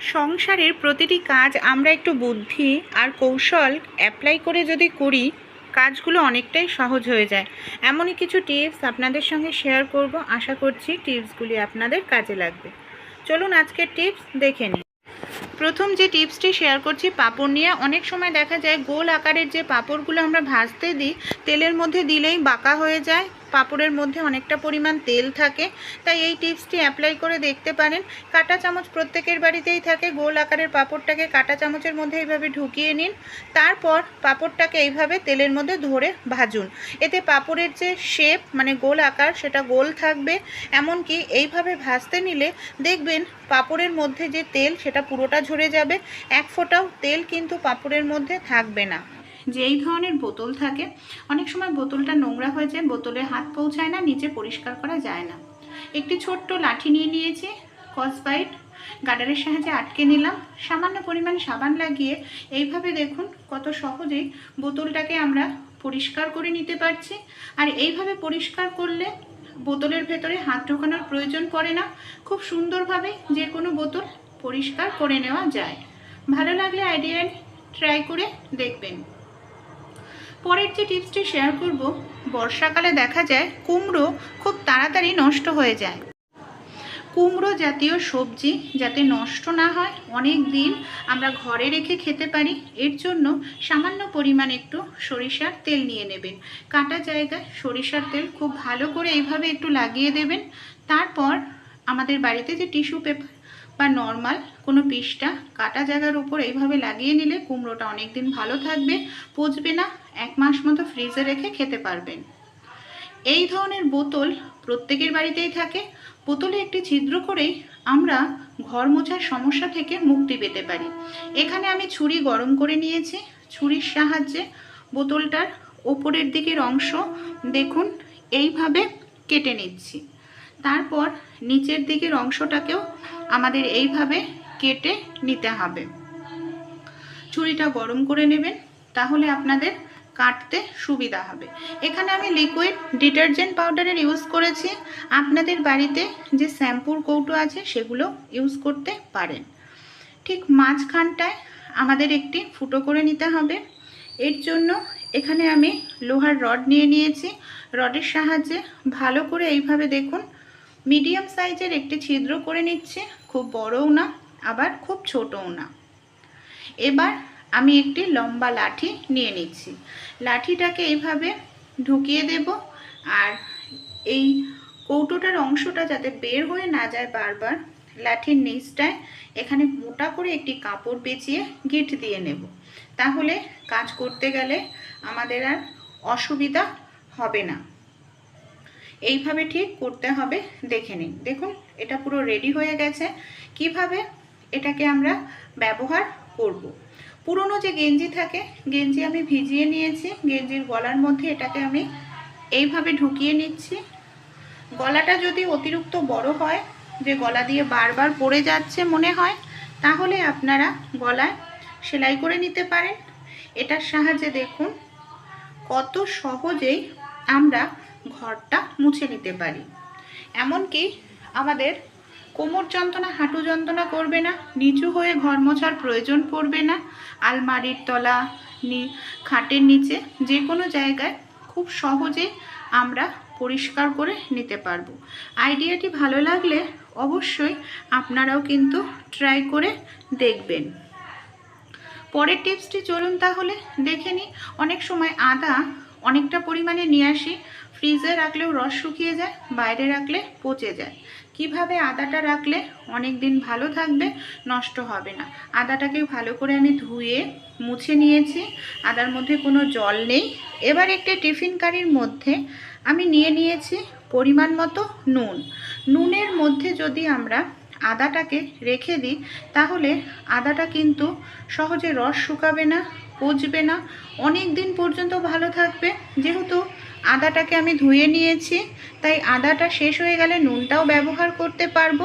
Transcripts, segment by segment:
সংসারের প্রতিটি কাজ আমরা একটু বুদ্ধি আর কৌশল অ্যাপ্লাই করে যদি করি, কাজগুলো অনেকটাই সহজ হয়ে যায়। এমনই কিছু টিপস আপনাদের সঙ্গে শেয়ার করব। আশা করছি টিপসগুলি আপনাদের কাজে লাগবে। চলুন আজকের টিপস দেখে নিই। প্রথম যে টিপসটি শেয়ার করছি, পাঁপড় নিয়ে অনেক সময় দেখা যায় গোল আকারের যে পাঁপড়গুলো আমরা ভাজতে দিই, তেলের মধ্যে দিলেই বাঁকা হয়ে যায়। পাঁপড়ের মধ্যে অনেকটা পরিমাণ তেল থাকে, তাই এই টিপসটি অ্যাপ্লাই করে দেখতে পারেন। কাঁটা চামচ প্রত্যেকের বাড়িতেই থাকে, গোল আকারের পাপড়টাকে কাঁটা চামচের মধ্যে এইভাবে ঢুকিয়ে নিন। তারপর পাপড়টাকে এইভাবে তেলের মধ্যে ধরে ভাজুন। এতে পাপড়ের যে শেপ মানে গোল আকার, সেটা গোল থাকবে। এমনকি এইভাবে ভাজতে নিলে দেখবেন পাপড়ের মধ্যে যে তেল, সেটা পুরোটা ঝরে যাবে। এক ফোঁটাও তেল কিন্তু পাপড়ের মধ্যে থাকবে না। যে এই ধরনের বোতল থাকে, অনেক সময় বোতলটা নোংরা হয়ে যায়, বোতলে হাত পৌঁছায় না, নিচে পরিষ্কার করা যায় না। একটি ছোট্ট লাঠি নিয়ে নিয়েছি কসবাইট গাডারের সাহায্যে আটকে নিলাম। সামান্য পরিমাণ সাবান লাগিয়ে এইভাবে দেখুন কত সহজেই বোতলটাকে আমরা পরিষ্কার করে নিতে পারছি। আর এইভাবে পরিষ্কার করলে বোতলের ভেতরে হাত ঢোকানোর প্রয়োজন পড়ে না। খুব সুন্দরভাবে যে কোনো বোতল পরিষ্কার করে নেওয়া যায়। ভালো লাগলে আইডিয়া ট্রাই করে দেখবেন। পরের যে টিপসটি শেয়ার করব, বর্ষাকালে দেখা যায় কুমড়ো খুব তাড়াতাড়ি নষ্ট হয়ে যায়। কুমড়ো জাতীয় সবজি যাতে নষ্ট না হয়, অনেক দিন আমরা ঘরে রেখে খেতে পারি, এর জন্য সামান্য পরিমাণ একটু সরিষার তেল নিয়ে নেবেন। কাটা জায়গায় সরিষার তেল খুব ভালো করে এইভাবে একটু লাগিয়ে দেবেন। তারপর আমাদের বাড়িতে যে টিস্যু পেপার বা নর্মাল কোনো পিসটা কাটা জায়গার উপর এইভাবে লাগিয়ে নিলে কুমড়োটা অনেক দিন ভালো থাকবে, পচবে না, এক মাস মতো ফ্রিজে রেখে খেতে পারবেন। এই ধরনের বোতল প্রত্যেকের বাড়িতেই থাকে। বোতলে একটি ছিদ্র করেই আমরা ঘর মোছার সমস্যা থেকে মুক্তি পেতে পারি। এখানে আমি ছুরি গরম করে নিয়েছি। ছুরির সাহায্যে বোতলটার ওপরের দিকের অংশ দেখুন, এইভাবে কেটে নিচ্ছি। তারপর নিচের দিকের অংশটাকেও আমাদের এইভাবে কেটে নিতে হবে। ছুরিটা গরম করে নেবেন, তাহলে আপনাদের কাটতে সুবিধা হবে। এখানে আমি লিকুইড ডিটারজেন্ট পাউডারের ইউজ করেছি। আপনাদের বাড়িতে যে শ্যাম্পুর কৌটো আছে, সেগুলো ইউজ করতে পারেন। ঠিক মাঝখানটায় আমাদের একটি ফুটো করে নিতে হবে। এর জন্য এখানে আমি লোহার রড নিয়ে নিয়েছি। রডের সাহায্যে ভালো করে এইভাবে দেখুন মিডিয়াম সাইজের একটি ছিদ্র করে নিচ্ছে, খুব বড়ও না, আবার খুব ছোটও না। এবার আমি একটি লম্বা লাঠি নিয়ে নিচ্ছি। লাঠিটাকে এইভাবে ঢুকিয়ে দেব আর এই কৌটোটার অংশটা যাতে বের হয়ে না যায় বারবার, লাঠির নিচটায় এখানে মোটা করে একটি কাপড় পেঁচিয়ে গিট দিয়ে নেব। তাহলে কাজ করতে গেলে আমাদের আর অসুবিধা হবে না। এইভাবে ঠিক করতে হবে, দেখে নিন। দেখুন, এটা পুরো রেডি হয়ে গেছে। কীভাবে এটাকে আমরা ব্যবহার করব। পুরনো যে গেঞ্জি থাকে, গেঞ্জি আমি ভিজিয়ে নিয়েছি। গেঞ্জির গলার মধ্যে এটাকে আমি এইভাবে ঢুকিয়ে নিচ্ছি। গলাটা যদি অতিরিক্ত বড় হয়, যে গলা দিয়ে বারবার পড়ে যাচ্ছে মনে হয়, তাহলে আপনারা গলায় সেলাই করে নিতে পারেন। এটার সাহায্যে দেখুন, কত সহজেই আমরা ঘরটা মুছে নিতে পারি। এমনকি আমাদের কোমর যন্ত্রণা, হাঁটু যন্ত্রণা করবে না, নিচু হয়ে ঘর মোছার প্রয়োজন পড়বে না। আলমারির তলা খাটের নিচে যে কোনো জায়গায় খুব সহজেই আমরা পরিষ্কার করে নিতে পারব। আইডিয়াটি ভালো লাগলে অবশ্যই আপনারাও কিন্তু ট্রাই করে দেখবেন। পরের টিপসটি চলুন তাহলে দেখে নিই। অনেক সময় আদা অনেকটা পরিমাণে নিয়ে আসি। ফ্রিজে রাখলেও রস শুকিয়ে যায়, বাইরে রাখলে পচে যায়। কীভাবে আদাটা রাখলে অনেক দিন ভালো থাকবে নষ্ট হবে না। আদাটাকে ভালো করে আমি ধুয়ে মুছে নিয়েছি। আদার মধ্যে কোনো জল নেই। এবার একটি টিফিন কারির মধ্যে আমি নিয়ে নিয়েছি পরিমাণ মতো নুন। নুনের মধ্যে যদি আমরা আদাটাকে রেখে দিই, তাহলে আদাটা কিন্তু সহজে রস শুকাবে না পচবে না। অনেক দিন পর্যন্ত ভালো থাকবে। যেহেতু আদাটাকে আমি ধুয়ে নিয়েছি, তাই আদাটা শেষ হয়ে গেলে নুনটাও ব্যবহার করতে পারব।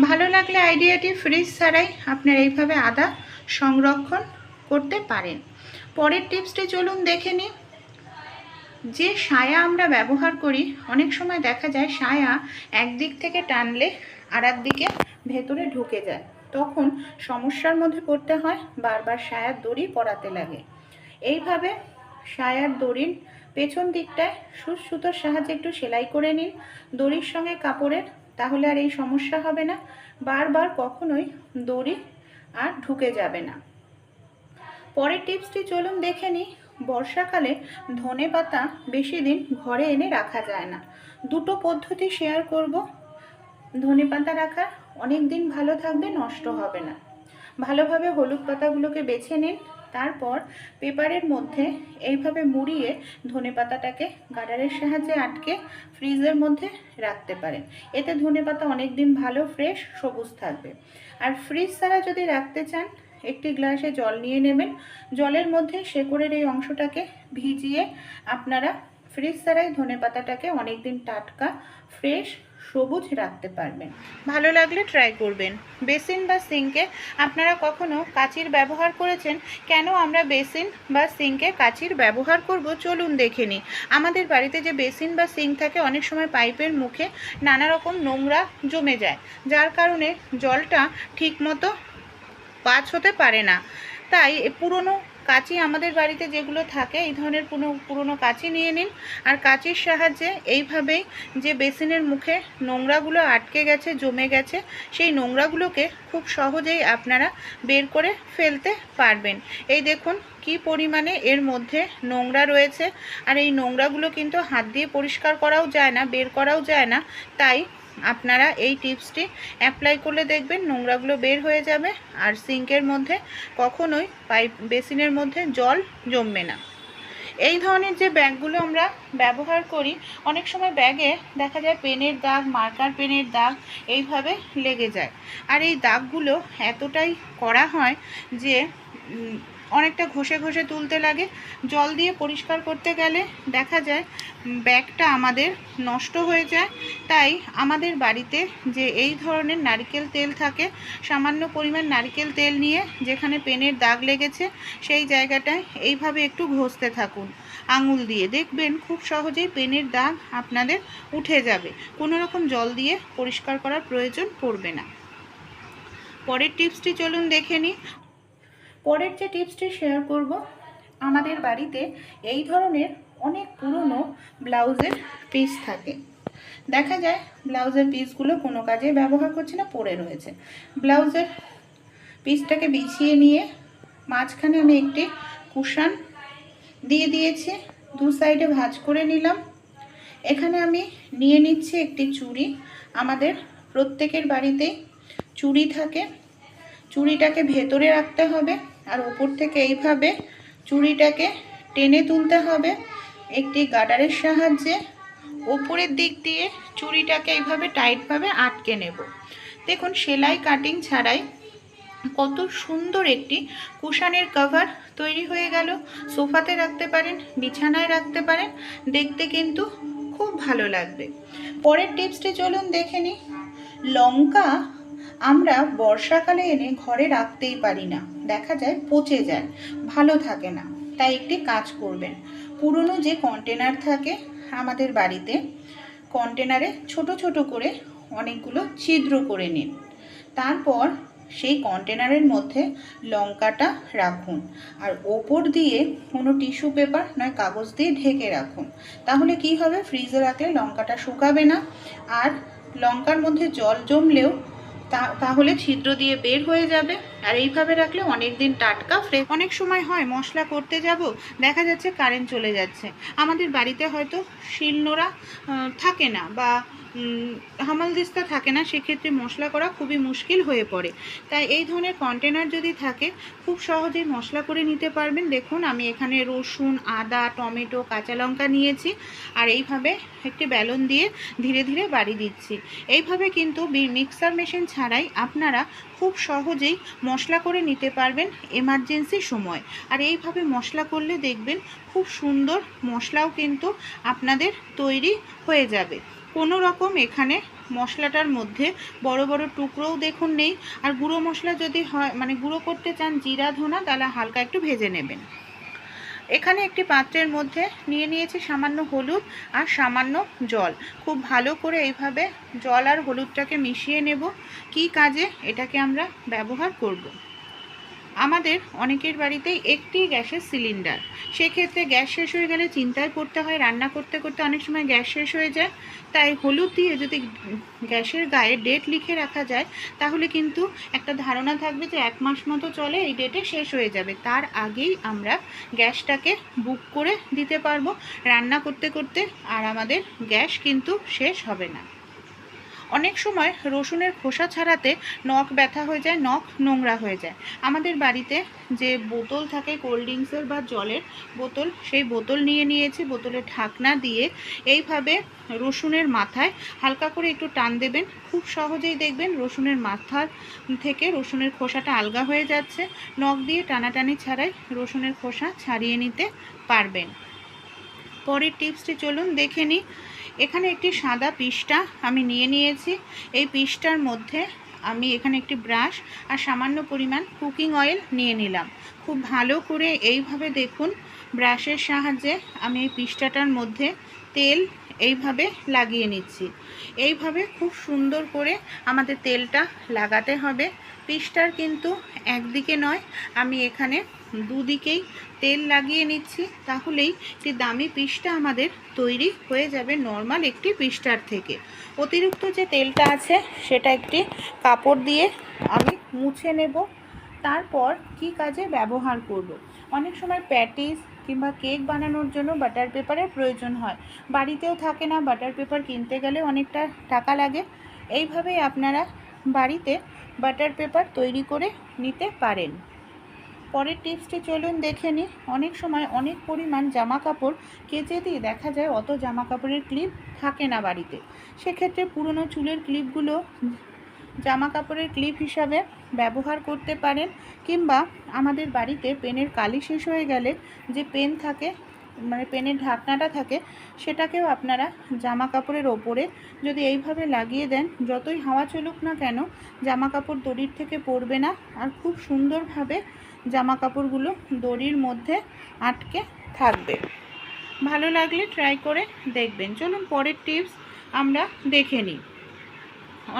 ভালো লাগলে আইডিয়াটি ফ্রিজ ছাড়াই আপনার এইভাবে আদা সংরক্ষণ করতে পারেন। পরের টিপসটি চলুন দেখে নিই। যে সায়া আমরা ব্যবহার করি, অনেক সময় দেখা যায় সায়া একদিক থেকে টানলে আর দিকে ভেতরে ঢুকে যায়। তখন সমস্যার মধ্যে পড়তে হয়, বারবার সায়ার দড়ি পরাতে লাগে। এইভাবে সায়ার দড়ির পেছন দিকটায় সুচ সুতোর সাহায্যে একটু সেলাই করে নিন। দড়ির সঙ্গে কাপড়ের, তাহলে আর এই সমস্যা হবে না। বারবার কখনোই দড়ি আর ঢুকে যাবে না। পরের টিপসটি চলুন দেখে নিই। বর্ষাকালে ধনে পাতা বেশি দিন ঘরে এনে রাখা যায় না। দুটো পদ্ধতি শেয়ার করব। ধনে পাতা রাখা অনেক দিন ভালো থাকবে, নষ্ট হবে না। ভালোভাবে হলুদ পাতাগুলোকে বেছে নিন, তারপর পেপারের মধ্যে এইভাবে মুড়িয়ে ধনে পাতাটাকে গাডারের সাহায্যে আটকে ফ্রিজের মধ্যে রাখতে পারেন। এতে ধনে পাতা অনেক দিন ভালো, ফ্রেশ, সবুজ থাকবে। আর ফ্রিজ ছাড়া যদি রাখতে চান, একটি গ্লাসে জল নিয়ে নেবেন। জলের মধ্যে শেকড়ের এই অংশটাকে ভিজিয়ে আপনারা ফ্রিজ ছাড়াই ধনে পাতাটাকে অনেকদিন টাটকা, ফ্রেশ সবুজ রাখতে পারবেন। ভালো লাগলে ট্রাই করবেন। বেসিন বা সিঙ্কে আপনারা কখনো কাচির ব্যবহার করেছেন? কেন আমরা বেসিন বা সিঙ্কে কাচির ব্যবহার করব? চলুন দেখে নিই। আমাদের বাড়িতে যে বেসিন বা সিঙ্ক থাকে, অনেক সময় পাইপের মুখে নানা রকম নোংরা জমে যায়। যার কারণে জলটা ঠিকমতো পাঁচ হতে পারে না। তাই পুরনো কাঁচি আমাদের বাড়িতে যেগুলো থাকে, এই ধরনের পুরনো পুরনো কাঁচি নিয়ে নিন। আর কাঁচির সাহায্যে এইভাবেই যে বেসিনের মুখে নোংরাগুলো আটকে গেছে, জমে গেছে, সেই নোংরাগুলোকে খুব সহজেই আপনারা বের করে ফেলতে পারবেন। এই দেখুন কি পরিমাণে এর মধ্যে নোংরা রয়েছে। আর এই নোংরাগুলো কিন্তু হাত দিয়ে পরিষ্কার করাও যায় না, বের করাও যায় না। তাই আপনারা এই টিপসটি অ্যাপ্লাই করলে দেখবেন নোংরাগুলো বের হয়ে যাবে আর সিঙ্কের মধ্যে কখনোই পাইপ বেসিনের মধ্যে জল জমবে না। এই ধরনের যে ব্যাগগুলো আমরা ব্যবহার করি, অনেক সময় ব্যাগে দেখা যায় পেনের দাগ মার্কার পেনের দাগ এইভাবে লেগে যায়। আর এই দাগগুলো এতটাই করা হয় যে অনেকটা ঘষে ঘষে তুলতে লাগে। জল দিয়ে পরিষ্কার করতে গেলে দেখা যায় ব্যাগটা আমাদের নষ্ট হয়ে যায়। তাই আমাদের বাড়িতে যে এই ধরনের নারকেল তেল থাকে, সামান্য পরিমাণ নারকেল তেল নিয়ে যেখানে পেনের দাগ লেগেছে, সেই জায়গাটায় এইভাবে একটু ঘষতে থাকুন। আঙুল দিয়ে দেখবেন খুব সহজেই পেনের দাগ আপনাদের উঠে যাবে। কোনো রকম জল দিয়ে পরিষ্কার করার প্রয়োজন পড়বে না। পরের টিপসটি চলুন দেখে নিই। পরের যে টিপসটি শেয়ার করব, আমাদের বাড়িতে এই ধরনের অনেক পুরনো ব্লাউজের পিস থাকে। দেখা যায় ব্লাউজের পিসগুলো কোনো কাজে ব্যবহার করছে না পড়ে রয়েছে। ব্লাউজের পিসটাকে বিছিয়ে নিয়ে মাঝখানে আমি একটি কুশান দিয়ে দিয়েছি, দু সাইডে ভাঁজ করে নিলাম। এখানে আমি নিয়ে নিচ্ছি একটি চুড়ি। আমাদের প্রত্যেকের বাড়িতেই চুড়ি থাকে। চুড়িটাকে ভেতরে রাখতে হবে। আর ওপর থেকে এইভাবে চুড়িটাকে টেনে তুলতে হবে একটি গার্ডারের সাহায্যে। ওপরের দিক দিয়ে চুড়িটাকে এইভাবে টাইটভাবে আটকে নেব। দেখুন, সেলাই কাটিং ছাড়াই কত সুন্দর একটি কুশানের কভার তৈরি হয়ে গেল। সোফাতে রাখতে পারেন, বিছানায় রাখতে পারেন, দেখতে কিন্তু খুব ভালো লাগবে। পরের টিপসটি চলুন দেখে নিই। লঙ্কা আমরা বর্ষাকালে এনে ঘরে রাখতেই পারি না। দেখা যায় পচে যায়, ভালো থাকে না, তাই একটি কাজ করবেন। পুরনো যে কন্টেনার থাকে আমাদের বাড়িতে কন্টেনারে ছোট ছোট করে অনেকগুলো ছিদ্র করে নিন। তারপর সেই কন্টেনারের মধ্যে লঙ্কাটা রাখুন আর ওপর দিয়ে কোনো টিস্যু পেপার নয় কাগজ দিয়ে ঢেকে রাখুন। তাহলে কি হবে? ফ্রিজে রাখলে লঙ্কাটা শুকাবে না আর লঙ্কার মধ্যে জল জমলেও তাহলে ছিদ্র দিয়ে বের হয়ে যাবে। আর এইভাবে রাখলে অনেক দিন টাটকা ফ্রেশ অনেক সময় হয় মশলা করতে যাব, দেখা যাচ্ছে কারেন্ট চলে যাচ্ছে। আমাদের বাড়িতে হয়তো শিলনোড়া থাকে না বা হামালদিস্তা থাকে না, সেক্ষেত্রে মশলা করা খুবই মুশকিল হয়ে পড়ে। তাই এই ধরনের কন্টেনার যদি থাকে, খুব সহজেই মশলা করে নিতে পারবেন। দেখুন, আমি এখানে রসুন, আদা, টমেটো, কাঁচা লঙ্কা নিয়েছি, আর এইভাবে একটি ব্যালন দিয়ে ধীরে ধীরে বাড়ি দিচ্ছি। এইভাবে কিন্তু মিক্সার মেশিন ছাড়াই আপনারা খুব সহজেই মশলা করে নিতে পারবেন এমার্জেন্সি সময়। আর এইভাবে মশলা করলে দেখবেন খুব সুন্দর মশলাও কিন্তু আপনাদের তৈরি হয়ে যাবে। কোনো রকম এখানে মশলাটার মধ্যে বড় বড় টুকরোও দেখুন নেই। আর গুঁড়ো মশলা যদি হয় মানে গুঁড়ো করতে চান জিরা, ধনা, তাহলে হালকা একটু ভেজে নেবেন। এখানে একটি পাত্রের মধ্যে নিয়ে নিয়েছি সামান্য হলুদ আর সামান্য জল। খুব ভালো করে এইভাবে জল আর হলুদটাকে মিশিয়ে নেব। কী কাজে এটাকে আমরা ব্যবহার করব। আমাদের অনেকের বাড়িতেই একটি গ্যাসের সিলিন্ডার। সেক্ষেত্রে গ্যাস শেষ হয়ে গেলে চিন্তায় পড়তে হয়, রান্না করতে করতে অনেক সময় গ্যাস শেষ হয়ে যায়। তাই হলুদ দিয়ে যদি গ্যাসের গায়ে ডেট লিখে রাখা যায়, তাহলে কিন্তু একটা ধারণা থাকবে যে এক মাস মতো চলে, এই ডেটে শেষ হয়ে যাবে। তার আগেই আমরা গ্যাসটাকে বুক করে দিতে পারব। রান্না করতে করতে আর আমাদের গ্যাস কিন্তু শেষ হবে না। অনেক সময় রসুনের খোসা ছাড়াতে নখ ব্যথা হয়ে যায়, নখ নোংরা হয়ে যায়। আমাদের বাড়িতে যে বোতল থাকে কোল্ড ড্রিঙ্কসের বা জলের বোতল, সেই বোতল নিয়ে নিয়েছি, বোতলে ঢাকনা দিয়ে এইভাবে রসুনের মাথায় হালকা করে একটু টান দেবেন। খুব সহজেই দেখবেন রসুনের মাথার থেকে রসুনের খোসাটা আলগা হয়ে যাচ্ছে। নখ দিয়ে টানাটানি ছাড়াই রসুনের খোসা ছাড়িয়ে নিতে পারবেন। পরের টিপসটি চলুন দেখে নিই। এখানে একটি সাদা পিসটা আমি নিয়ে নিয়েছি। এই পিসটার মধ্যে আমি এখানে একটি ব্রাশ আর সামান্য পরিমাণ কুকিং অয়েল নিয়ে নিলাম। খুব ভালো করে এইভাবে দেখুন ব্রাশের সাহায্যে আমি এই পিসটাটার মধ্যে তেল এইভাবে লাগিয়ে নিচ্ছি। এইভাবে খুব সুন্দর করে আমাদের তেলটা লাগাতে হবে। পিসটার কিন্তু একদিকে নয়, আমি এখানে দুদিকেই তেল লাগিয়ে নিচ্ছি। তাহলেই একটি দামি পিসটা আমাদের তৈরি হয়ে যাবে নর্মাল একটি পিসটার থেকে। অতিরিক্ত যে তেলটা আছে, সেটা একটি কাপড় দিয়ে আমি মুছে নেব। তারপর কি কাজে ব্যবহার করব। অনেক সময় প্যাটিস কিংবা কেক বানানোর জন্য বাটার পেপারের প্রয়োজন হয়। বাড়িতেও থাকে না, বাটার পেপার কিনতে গেলে অনেকটা টাকা লাগে। এইভাবেই আপনারা বাড়িতে বাটার পেপার তৈরি করে নিতে পারেন। পরের টিপসটি চলুন দেখে নিই। অনেক সময় অনেক পরিমাণ জামা কাপড় কেচে দিয়ে দেখা যায় অত জামা কাপড়ের ক্লিপ থাকে না বাড়িতে। সেক্ষেত্রে পুরনো চুলের ক্লিপগুলো জামা কাপড়ের ক্লিপ হিসাবে ব্যবহার করতে পারেন, কিংবা আমাদের বাড়িতে পেনের কালি শেষ হয়ে গেলে যে পেন থাকে মানে পেনের ঢাকনাটা থাকে, সেটাকেও আপনারা জামা কাপড়ের ওপরে যদি এইভাবে লাগিয়ে দেন, যতই হাওয়া চলুক না কেন জামা কাপড় দড়ির থেকে পড়বে না। আর খুব সুন্দরভাবে জামা কাপড়গুলো দড়ির মধ্যে আটকে থাকবে। ভালো লাগলে ট্রাই করে দেখবেন। চলুন পরের টিপস আমরা দেখে নিই।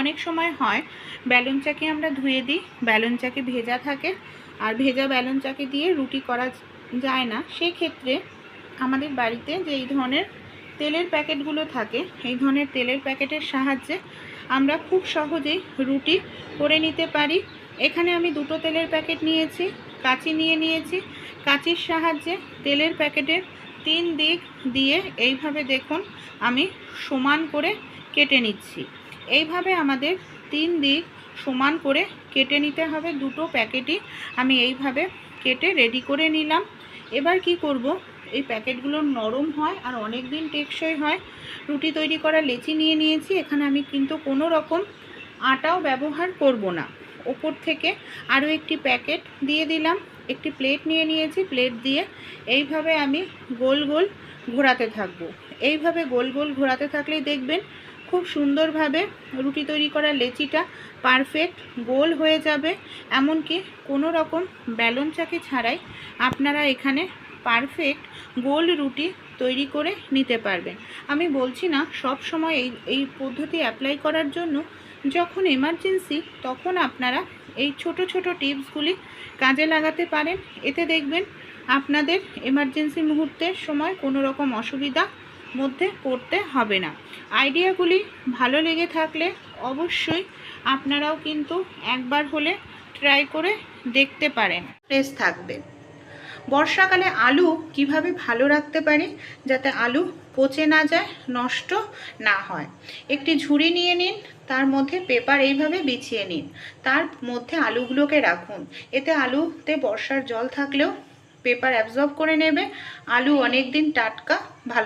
অনেক সময় হয় ব্যালুন চাকে আমরা ধুয়ে দিই ব্যালুন চাকে ভেজা থাকে, আর ভেজা ব্যালুন চাকে দিয়ে রুটি করা যায় না। সেই ক্ষেত্রে আমাদের বাড়িতে যে এই ধরনের তেলের প্যাকেটগুলো থাকে, এই ধরনের তেলের প্যাকেটের সাহায্যে আমরা খুব সহজেই রুটি করে নিতে পারি। এখানে আমি দুটো তেলের প্যাকেট নিয়েছি, কাঁচি নিয়ে নিয়েছি। কাঁচির সাহায্যে তেলের প্যাকেটের তিন দিক দিয়ে এইভাবে দেখুন, আমি সমান করে কেটে নিচ্ছি। এইভাবে আমাদের তিন দিক সমান করে কেটে নিতে হবে, দুটো প্যাকেটই আমি এইভাবে কেটে রেডি করে নিলাম। এবার কি করব, এই প্যাকেটগুলো নরম হয় আর অনেক দিন টেকসই হয়। রুটি তৈরি করা লেচি নিয়ে নিয়েছি, এখানে আমি কিন্তু কোনো রকম আটাও ব্যবহার করব না। ওপর থেকে আরও একটি প্যাকেট দিয়ে দিলাম, একটি প্লেট নিয়ে নিয়েছি, প্লেট দিয়ে এইভাবে আমি গোল গোল ঘোরাতে থাকব। এইভাবে গোল গোল ঘোরাতে থাকলেই দেখবেন খুব সুন্দরভাবে রুটি তৈরি করা লেচিটা পারফেক্ট গোল হয়ে যাবে। এমনকি কোনো রকম ব্যালন চাকি ছাড়াই আপনারা এখানে পারফেক্ট গোল রুটি তৈরি করে নিতে পারবেন। আমি বলছি না, সব সময় এই এই পদ্ধতি অ্যাপ্লাই করার জন্য যখন এমার্জেন্সি তখন আপনারা এই ছোট ছোট টিপসগুলি কাজে লাগাতে পারেন। এতে দেখবেন আপনাদের এমার্জেন্সি মুহূর্তের সময় কোনো রকম অসুবিধা মধ্যে পড়তে হবে না। আইডিয়াগুলি ভালো লেগে থাকলে অবশ্যই আপনারাও কিন্তু একবার হলে ট্রাই করে দেখতে পারেন। ফ্রেশ থাকবে। বর্ষাকালে আলু কীভাবে ভালো রাখতে পারি যাতে আলু পচে না যায়, নষ্ট না হয়? একটি ঝুড়ি নিয়ে নিন, তার মধ্যে পেপার এইভাবে বিছিয়ে নিন। তার মধ্যে আলুগুলোকে রাখুন। এতে আলুতে বর্ষার জল থাকলেও পেপার অ্যাবজর্ব করে নেবে। আলু অনেক দিন টাটকা, ভালো